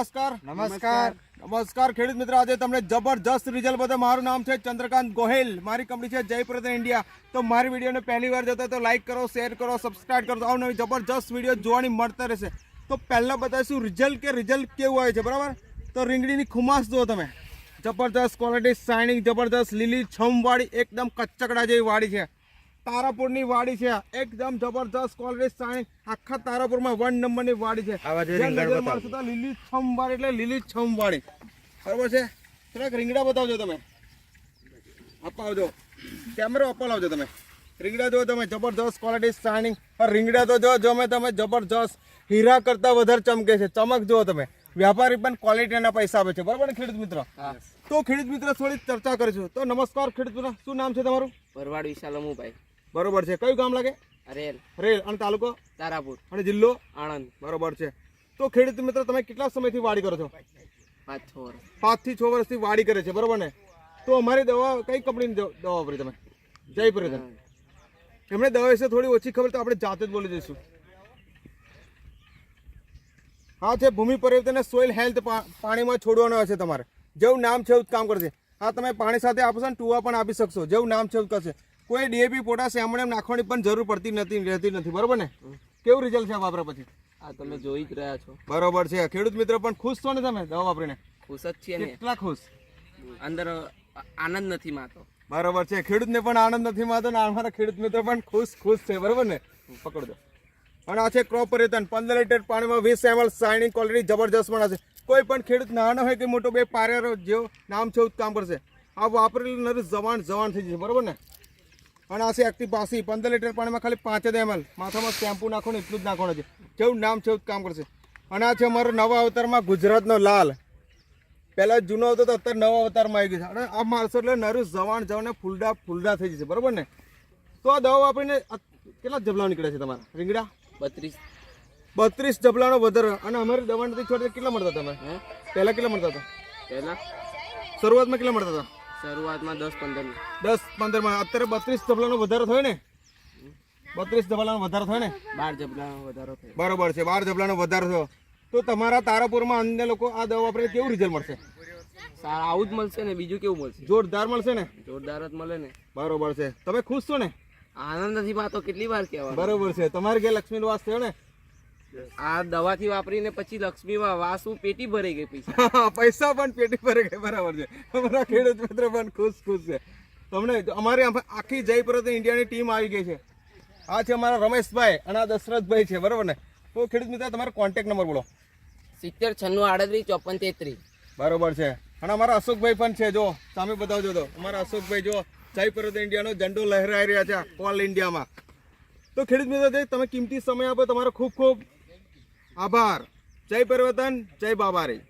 નમસ્કાર. નમસ્કાર. નમસ્કાર ખેડૂત મિત્રો. આજે તમને જબરજસ્ત રિઝલ્ટ બધે મારું નામ છે ચંદ્રકાંત ગોહિલ. મારી કંપની છે જયપ્રદ ઇન્ડિયા. તો મારી વિડીયોને પહેલી વાર જોતા તો લાઇક કરો શેર કરો સબસ્ક્રાઇબ કરો. આવું નવી જબરજસ્ત વીડિયો જોવાની મળતા રહેશે. તો પહેલાં બતાવીશું રિઝલ્ટ કે રિઝલ્ટ કેવું આવે છે બરાબર? તો રીંગણીની ખુમાસ જુઓ તમે. જબરજસ્ત ક્વોલિટી શાઇનિંગ જબરજસ્ત લીલી છમવાળી એકદમ કચ્ચકડા જેવી વાળી છે. તારાપુરની વાડી છે. એકદમ જબરજસ્ત ક્વોલિટી સાણી આખા તારાપુરમાં વન નંબરની વાડી છે. લીલી છમ વાડી લીલી એટલે લીલી છમવાળી બરોબર છે? થોડાક રીંગણા બતાવજો તમે. અપાવજો કેમેરો અપાવજો તમે. રીંગણા જો તમે જબરજસ્ત ક્વોલિટી સાણી. રીંગણા તો જો જો તમે જબરજસ્ત હીરા કરતા વધારે ચમકે છે. ચમક જુઓ તમે. વ્યાપારી પણ ક્વોલિટીના પૈસા આપે છે. બરાબર ને ખેડૂત મિત્ર? તો ખેડૂત મિત્ર થોડી ચર્ચા કરીશું. તો નમસ્કાર ખેડૂત મિત્ર. શું નામ છે તમારું? ભરવાડ વિશાલ અમુભાઈ બરોબર છે. કયું ગામ લાગે? રેલ. રેલ. અને તાલુકો? તારાપુર. અને જિલ્લો? આણંદ. બરોબર છે. તો ખેડૂત મિત્ર તમે કેટલા સમયથી વાડી કરો છો? પાંચ છ વર્ષ. પાંચથી છ વર્ષથી વાડી કરે છે. બરોબર ને? તો અમારી દવા કઈ કંપનીની દવા વાપરી તમે? જય જયપુર એમણે દવા વિશે થોડી ઓછી ખબર તો આપણે જાતે જ બોલી દઈશું. હા છે ભૂમિ પરિવર્તન સોઇલ હેલ્થ પાણીમાં છોડવાનો હશે તમારે. જેવું નામ છે એવું કામ કરશે. હા તમે પાણી સાથે આપશો ને ટુવા પણ આપી શકશો. જેવું નામ છે એવું કરશે. કોઈ ડીએપી પોટાશ એમણે એમ નાખવાની પણ જરૂર પડતી નથી રહેતી નથી. બરોબર ને? કેવું રિઝલ્ટ છે વાપરા પછી? આ તમે જોઈ જ રહ્યા છો. બરોબર છે. ખેડૂત મિત્ર પણ ખુશ છો ને તમે? દવા વાપરીને? ખુશ જ છીએ કેટલા ખુશ? અંદર આનંદ નથી માતો. બરોબર છે. ખેડૂતને પણ આનંદ નથી માતો ને અમારા ખેડૂત મિત્ર પણ ખુશ ખુશ છે. બરોબર ને? પકડજો અને આ છે ક્રોપ પરિવર્તન પંદર લીટર પાણીમાં વીસ એમએલ શાઇનિંગ ક્વોલિટી જબરજસ્ત પણ હશે કોઈ પણ ખેડૂત નાનો હોય કે મોટો બે પારેરો જેવો નામ છે કામ કરશે. આ વાપરેલું નથી જવાન જવાન થઈ જશે. બરોબર ને? અને આ છે એક્ટિવ પાસી પંદર લીટર પાણીમાં ખાલી પાંચ જ એમએલ માથામાં શેમ્પુ નાખો ને એટલું જ નાખવાનું છે. જેવું નામ છે એવું કામ કરશે. અને આ છે અમારો નવા અવતારમાં ગુજરાતનો લાલ. પહેલાં જૂનો હતો તો અત્યારે નવા અવતારમાં આવી ગયો છે. અને આ માણસો એટલે નરું જવાન જવાને ફૂલડા ફૂલડા થઈ જશે. બરાબર ને? તો આ દવા વાપરીને કેટલા જબલાઓ નીકળે છે તમારા? રીંગડા બત્રીસ. બત્રીસ જબલાનો વધારો. અને અમારી દવા નથી છોડી કેટલા મળતા તમે? પહેલા કેટલા મળતા હતા? પહેલાં? શરૂઆતમાં કેટલા મળતા હતા? શરૂઆતમાં દસ પંદર દસ પંદરમાં અત્યારે બત્રીસ જબલાનો વધારો થયો ને? બત્રીસ જબલાનો વધારો થયો ને? બાર જબલાનો વધારો થયો. બરોબર છે બાર જબલાનો વધારો થયો. તો તમારા તારાપુરમાં અન્ય લોકો આ દવા વાપરીને કેવું રિઝલ્ટ મળશે? સારા આવું જ મળશે ને બીજું કેવું મળશે? જોરદાર મળશે ને? જોરદાર જ મળે ને. બરોબર છે. તમે ખુશ છો ને? આનંદ નથી વાતો કેટલી વાર કહેવાય બરોબર છે. તમારે ઘેર લક્ષ્મી વાસ થયો ને? આ દવાથી વાપરીને પછી લક્ષ્મીમાં વાસુ પેટી ભરાઈ ગઈ પૈસા. પૈસા પણ પેટી ભરાઈ ગઈ બરાબર છે. અમારા ખેડૂત મિત્ર પણ ખુશ ખુશ છે. તમને અમારી આખી જયપુર ઇન્ડિયાની ટીમ આવી ગઈ છે. આ છે અમારા રમેશભાઈ અને આ દશરથભાઈ છે બરાબર ને? તો ખેડૂત મિત્ર તમારો કોન્ટેક્ટ નંબર બોલો. સિત્તેર છન્નું આડત્રીસ ચોપન તેત્રીસ. બરોબર છે. અને અમારા અશોકભાઈ પણ છે જો સામે બતાવજો તો. અમારા અશોકભાઈ જો જયપુર ઇન્ડિયાનો ઝંડો લહેરાઈ રહ્યા છે ઓલ ઇન્ડિયામાં તો ખેડૂત મિત્રો તમે કિંમતી સમય આપો તમારો ખૂબ ખૂબ આભાર. જય પરિવર્તન જય બાબારી